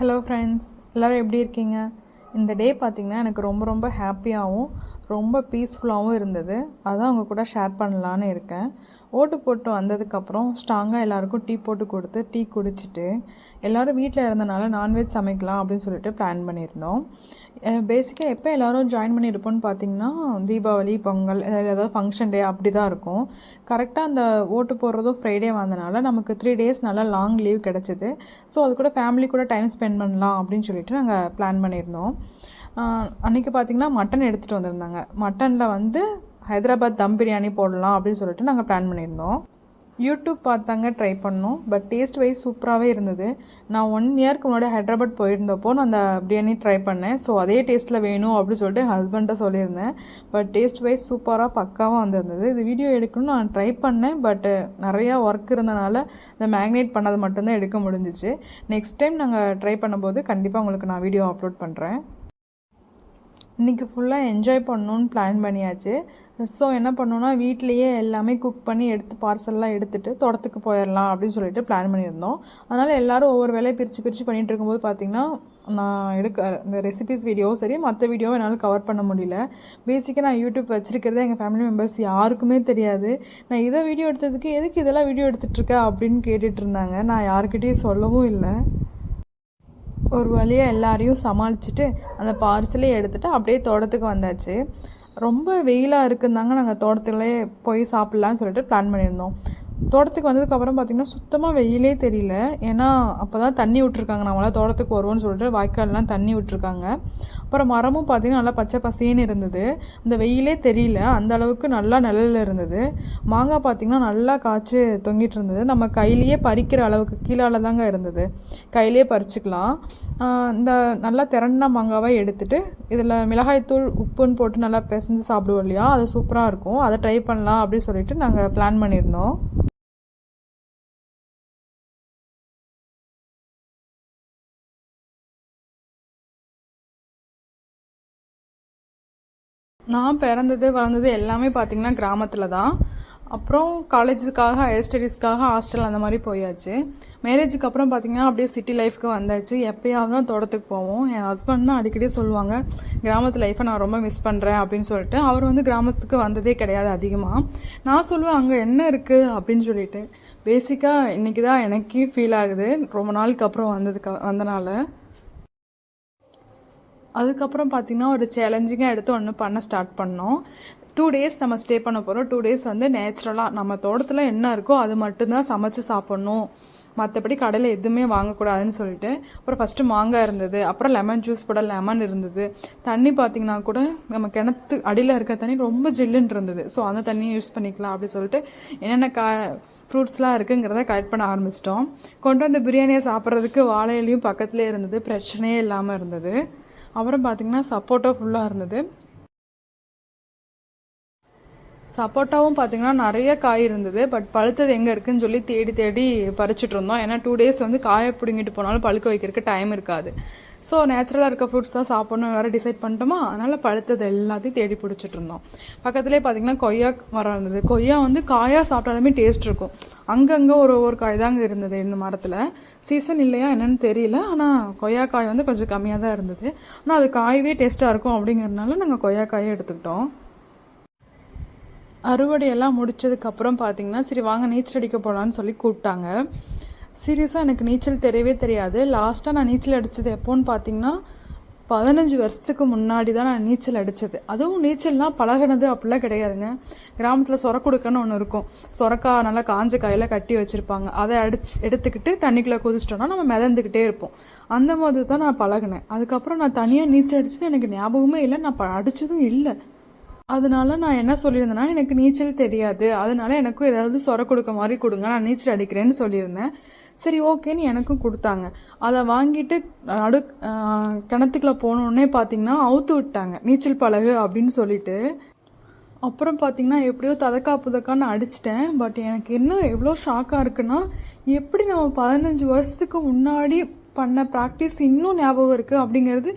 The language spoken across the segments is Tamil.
ஹலோ ஃப்ரெண்ட்ஸ் எல்லோரும் எப்படி இருக்கீங்க? இந்த டே பார்த்திங்கன்னா எனக்கு ரொம்ப ரொம்ப ஹாப்பியாகவும் ரொம்ப பீஸ்ஃபுல்லாகவும் இருந்தது. அதான் உங்கள் கூட ஷேர் பண்ணலான்னு இருக்கேன். ஓட்டு போட்டு வந்ததுக்கப்புறம் ஸ்ட்ராங்காக எல்லாருக்கும் டீ போட்டு கொடுத்து டீ குடிச்சிட்டு எல்லோரும் வீட்டில் இருந்தனால நான்வெஜ் சமைக்கலாம் அப்படின்னு சொல்லிட்டு பிளான் பண்ணியிருந்தோம். பேசிக்காக எப்போ எல்லோரும் ஜாயின் பண்ணியிருப்போம்னு பார்த்தீங்கன்னா தீபாவளி பொங்கல் ஏதாவது ஏதாவது ஃபங்க்ஷன் டே அப்படி தான் இருக்கும் கரெக்டாக அந்த ஓட்டு போடுறதும் ஃப்ரைடே வந்தனால நமக்கு த்ரீ டேஸ் நல்லா லாங் லீவ் கிடச்சிது. ஸோ அது கூட ஃபேமிலி கூட டைம் ஸ்பெண்ட் பண்ணலாம் அப்படின்னு சொல்லிட்டு நாங்கள் பிளான் பண்ணியிருந்தோம். அன்றைக்கி பார்த்திங்கன்னா மட்டன் எடுத்துகிட்டு வந்திருந்தாங்க. மட்டனில் வந்து ஹைதராபாத் தம் பிரியாணி போடலாம் அப்படின்னு சொல்லிட்டு நாங்கள் பிளான் பண்ணியிருந்தோம். யூடியூப் பார்த்தாங்க ட்ரை பண்ணோம். பட் டேஸ்ட் வைஸ் சூப்பராகவே இருந்தது. நான் ஒன் இயர்க்கு முன்னாடி ஹைதராபாத் போயிருந்தப்போ நான் அந்த பிரியாணி ட்ரை பண்ணேன். ஸோ அதே டேஸ்ட்டில் வேணும் அப்படின்னு சொல்லிட்டு ஹஸ்பண்ட்டை சொல்லியிருந்தேன். பட் டேஸ்ட் வைஸ் சூப்பராக பக்காவாக வந்திருந்தது. இது வீடியோ எடுக்கணும்னு நான் ட்ரை பண்ணேன். பட் நிறையா ஒர்க் இருந்தனால இந்த மேக்னேட் பண்ணது மட்டும்தான் எடுக்க முடிஞ்சிச்சு. நெக்ஸ்ட் டைம் நாங்கள் ட்ரை பண்ணும்போது கண்டிப்பாக உங்களுக்கு நான் வீடியோ அப்லோட் பண்ணுறேன் இன்றைக்கி ஃபுல்லாக என்ஜாய் பண்ணணுன்னு பிளான் பண்ணியாச்சு. ஸோ என்ன பண்ணோன்னா வீட்லேயே எல்லாமே குக் பண்ணி எடுத்து பார்சல்லாம் எடுத்துகிட்டு தோட்டத்துக்கு போயிடலாம் அப்படின்னு சொல்லிட்டு பிளான் பண்ணியிருந்தோம். அதனால் எல்லோரும் ஒவ்வொரு வேலையை பிரித்து பிரித்து பண்ணிகிட்டு இருக்கும்போது பார்த்திங்கன்னா நான் எடுக்க இந்த ரெசிபிஸ் வீடியோவும் சரி மற்ற வீடியோவும் என்னால் கவர் பண்ண முடியல. பேசிக்காக நான் யூடியூப் வச்சுருக்கிறதே எங்கள் ஃபேமிலி மெம்பர்ஸ் யாருக்குமே தெரியாது. நான் இதை வீடியோ எடுத்ததுக்கு எதுக்கு இதெல்லாம் வீடியோ எடுத்துகிட்ருக்க அப்படின்னு கேட்டுட்ருந்தாங்க நான் யாருக்கிட்டேயும் சொல்லவும் இல்லை. ஒரு வழியாக எல்லாரையும் சமாளிச்சுட்டு அந்த பார்சலே எடுத்துகிட்டு அப்படியே தோட்டத்துக்கு வந்தாச்சு. ரொம்ப வெயிலாக இருக்குந்தாங்க. நாங்கள் தோட்டத்துலேயே போய் சாப்பிட்லான்னு சொல்லிட்டு பிளான் பண்ணியிருந்தோம். தோட்டத்துக்கு வந்ததுக்கப்புறம் பார்த்திங்கன்னா சுத்தமாக வெயிலே தெரியல. ஏன்னா அப்போ தான் தண்ணி விட்ருக்காங்க நம்மளாம் தோட்டத்துக்கு வருவோம்னு சொல்லிட்டு வாய்க்கால்லாம் தண்ணி விட்ருக்காங்க அப்புறம் மரமும் பார்த்திங்கன்னா நல்லா பச்சை பசேன்னு இருந்தது. இந்த வெயிலே தெரியல. அந்த அளவுக்கு நல்லா நிழலில் இருந்தது. மாங்காய் பார்த்திங்கன்னா நல்லா காய்ச்சி தொங்கிட்டு இருந்தது. நம்ம கையிலேயே பறிக்கிற அளவுக்கு கீழால் தாங்க இருந்தது. கையிலே பறிச்சுக்கலாம். இந்த நல்லா திறன்னா மாங்காவை எடுத்துகிட்டு இதில் மிளகாய்த்தூள் உப்புன்னு போட்டு நல்லா பிசைஞ்சு சாப்பிடுவோம் இல்லையா? அது சூப்பராக இருக்கும். அதை ட்ரை பண்ணலாம் அப்படின்னு சொல்லிட்டு நாங்கள் பிளான் பண்ணியிருந்தோம். நான் பிறந்தது வளர்ந்தது எல்லாமே பார்த்திங்கன்னா கிராமத்தில் தான் அப்புறம் காலேஜுக்காக ஹையர் ஸ்டடீஸ்க்காக ஹாஸ்டல் அந்த மாதிரி போயாச்சு. மேரேஜுக்கு அப்புறம் பார்த்திங்கன்னா அப்படியே சிட்டி லைஃப்க்கு வந்தாச்சு. எப்போயாவது தான் தோட்டத்துக்கு போவோம். என் ஹஸ்பண்ட் தான் அடிக்கடி சொல்லுவாங்க கிராமத்து லைஃப்பை நான் ரொம்ப மிஸ் பண்ணுறேன் அப்படின்னு சொல்லிட்டு. அவர் வந்து கிராமத்துக்கு வந்ததே கிடையாது அதிகமாக நான் சொல்லுவேன் அங்கே என்ன இருக்குது அப்படின்னு சொல்லிட்டு. பேசிக்காக இன்றைக்கி தான் எனக்கே ஃபீல் ஆகுது. ரொம்ப நாளுக்கு அப்புறம் வந்ததுக்கு வந்தனால. அதுக்கப்புறம் பார்த்திங்கன்னா ஒரு சேலஞ்சிங்காக எடுத்து ஒன்று பண்ண ஸ்டார்ட் பண்ணோம். டூ டேஸ் நம்ம ஸ்டே பண்ண போகிறோம் டூ டேஸ் வந்து நேச்சுரலாக நம்ம தோட்டத்தில் என்ன இருக்கோ அது மட்டும்தான் சமைச்சு சாப்பிட்ணும். மற்றபடி கடையில் எதுவுமே வாங்கக்கூடாதுன்னு சொல்லிட்டு அப்புறம் ஃபஸ்ட்டு மாங்காய் இருந்தது அப்புறம் லெமன் ஜூஸ் போட லெமன் இருந்தது. தண்ணி பார்த்திங்கன்னா கூட நம்ம கிணத்து அடியில் இருக்க தண்ணி ரொம்ப ஜில்லுன்னு இருந்தது. ஸோ அந்த தண்ணியை யூஸ் பண்ணிக்கலாம் அப்படின்னு சொல்லிட்டு என்னென்ன கா ஃப்ரூட்ஸ்லாம் இருக்குங்கிறத கலெக்ட் பண்ண ஆரம்பிச்சிட்டோம். கொண்டு வந்த பிரியாணியை சாப்பிட்றதுக்கு வாழையிலையும் பக்கத்துலேயே இருந்தது. பிரச்சனையே இல்லாமல் இருந்தது. அப்புறம் பார்த்திங்கன்னா சப்போட்டா ஃபுல்லாக இருந்தது. சப்போட்டாவும் பார்த்திங்கன்னா நிறைய காய் இருந்தது பட் பழுத்தது எங்கே இருக்குதுன்னு சொல்லி தேடி தேடி பறிச்சுட்டு இருந்தோம் ஏன்னா டூ டேஸ் வந்து காயை பிடுங்கிட்டு போனாலும் பழுக்க வைக்கிறதுக்கு டைம் இருக்காது. ஸோ நேச்சுரலாக இருக்க ஃப்ரூட்ஸ் தான் சாப்பிட்ணும் வேறு டிசைட் பண்ணிட்டோமா? அதனால் பழுத்தது எல்லாத்தையும் தேடி பிடிச்சிட்டு இருந்தோம் பக்கத்துலேயே பார்த்திங்கன்னா கொய்யா மரம் இருந்தது. கொய்யா வந்து காயாக சாப்பிட்டாலுமே டேஸ்ட் இருக்கும். அங்கங்கே ஒரு ஒரு காய் தாங்க இருந்தது இந்த மரத்தில். சீசன் இல்லையா என்னென்னு தெரியல. ஆனால் கொய்யா காய் வந்து கொஞ்சம் கம்மியாக தான் இருந்தது. ஆனால் அது காயவே டேஸ்ட்டாக இருக்கும் அப்படிங்கிறதுனால நாங்கள் கொய்யா காயை எடுத்துக்கிட்டோம். அறுவடையெல்லாம் முடிச்சதுக்கப்புறம் பார்த்திங்கன்னா சரி வாங்க நீச்சல் அடிக்க போகலான்னு சொல்லி கூப்பிட்டாங்க. சீரியஸாக எனக்கு நீச்சல் தெரியவே தெரியாது. லாஸ்ட்டாக நான் நீச்சல் அடித்தது எப்போன்னு பார்த்தீங்கன்னா பதினஞ்சு வருஷத்துக்கு முன்னாடி தான் நான் நீச்சல் அடித்தது அதுவும் நீச்சல்லாம் பழகினது அப்படிலாம் கிடையாதுங்க. கிராமத்தில் சொரக்குடுக்கன்னு ஒன்று இருக்கும். சொரக்கா நல்லா காஞ்ச காயில் கட்டி வச்சுருப்பாங்க. அதை அடிச்சு எடுத்துக்கிட்டு தண்ணிக்குள்ளே குதிச்சிட்டோன்னா நம்ம மிதந்துக்கிட்டே இருப்போம். அந்த மாதிரி தான் நான் பழகினேன். அதுக்கப்புறம் நான் தனியாக நீச்சல் அடித்தது எனக்கு ஞாபகமே இல்லை. நான் அடித்ததும் இல்லை. அதனால நான் என்ன சொல்லியிருந்தேன்னா எனக்கு நீச்சல் தெரியாது. அதனால எனக்கும் ஏதாவது சொர கொடுக்க மாதிரி கொடுங்க. நான் நீச்சல் அடிக்கிறேன்னு சொல்லியிருந்தேன். சரி ஓகேன்னு எனக்கும் கொடுத்தாங்க. அதை வாங்கிட்டு நடு கிணத்துக்குள்ளே போனோடனே பார்த்தீங்கன்னா அவுத்து விட்டாங்க. நீச்சல் பழகு அப்படின்னு சொல்லிட்டு. அப்புறம் பார்த்திங்கன்னா எப்படியோ ததக்கா புதக்கான்னு அடிச்சிட்டேன். பட் எனக்கு இன்னும் எவ்வளோ ஷாக்காக இருக்குன்னா எப்படி நம்ம பதினஞ்சு வருஷத்துக்கு முன்னாடி பண்ண ப்ராக்டிஸ் இன்னும் ஞாபகம் இருக்குது அப்படிங்கிறது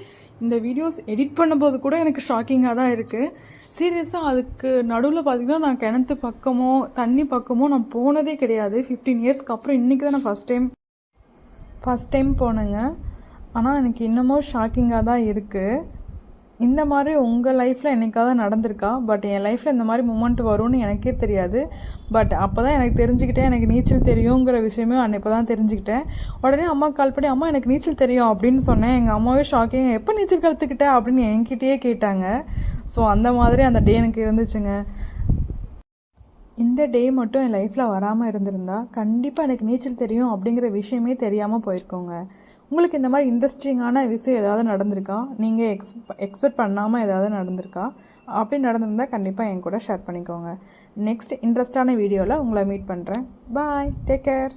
இந்த வீடியோஸ் எடிட் பண்ணும்போது கூட எனக்கு ஷாக்கிங்காக தான் இருக்குது சீரியஸாக அதுக்கு நடுவில் பார்த்திங்கன்னா நான் கிணத்து பக்கமோ தண்ணி பக்கமோ நான் போனதே கிடையாது. ஃபிஃப்டீன் இயர்ஸ்க்கு அப்புறம் இன்றைக்கி தான் நான் ஃபஸ்ட் டைம் ஃபஸ்ட் டைம் போனேங்க. ஆனால் எனக்கு இன்னமும் ஷாக்கிங்காக தான் இருக்குது இந்த மாதிரி உங்கள் லைஃப்பில் என்னைக்காவது நடந்திருக்கா? பட் என் லைஃப்பில் இந்த மாதிரி மூமெண்ட் வரும்னு எனக்கே தெரியாது. பட் அப்போ தான் எனக்கு தெரிஞ்சுக்கிட்டேன். எனக்கு நீச்சல் தெரியுங்கிற விஷயமே அன்னைக்கு தான் தெரிஞ்சுக்கிட்டேன். உடனே அம்மா கால் பண்ணி அம்மா எனக்கு நீச்சல் தெரியும் அப்படின்னு சொன்னேன். எங்கள் அம்மாவே ஷாக்கிங் எப்போ நீச்சல் கற்றுக்கிட்ட அப்படின்னு என்கிட்டயே கேட்டாங்க. ஸோ அந்த மாதிரி அந்த டே எனக்கு இருந்துச்சுங்க. இந்த டே மட்டும் என் லைஃப்பில் வராமல் இருந்திருந்தா கண்டிப்பாக எனக்கு நீச்சல் தெரியும் அப்படிங்கிற விஷயமே தெரியாமல் போயிருக்கோங்க. உங்களுக்கு இந்த மாதிரி இன்ட்ரெஸ்டிங்கான விஷயம் ஏதாவது நடந்திருக்கா? நீங்கள் எக்ஸ் எக்ஸ்பெக்ட் பண்ணாமல் ஏதாவது நடந்திருக்கா? அப்படி நடந்திருந்தால் கண்டிப்பாக என் கூட ஷேர் பண்ணிக்கோங்க நெக்ஸ்ட் இன்ட்ரெஸ்டான வீடியோவில் உங்களை மீட் பண்ணுறேன் பாய் டேக் கேர்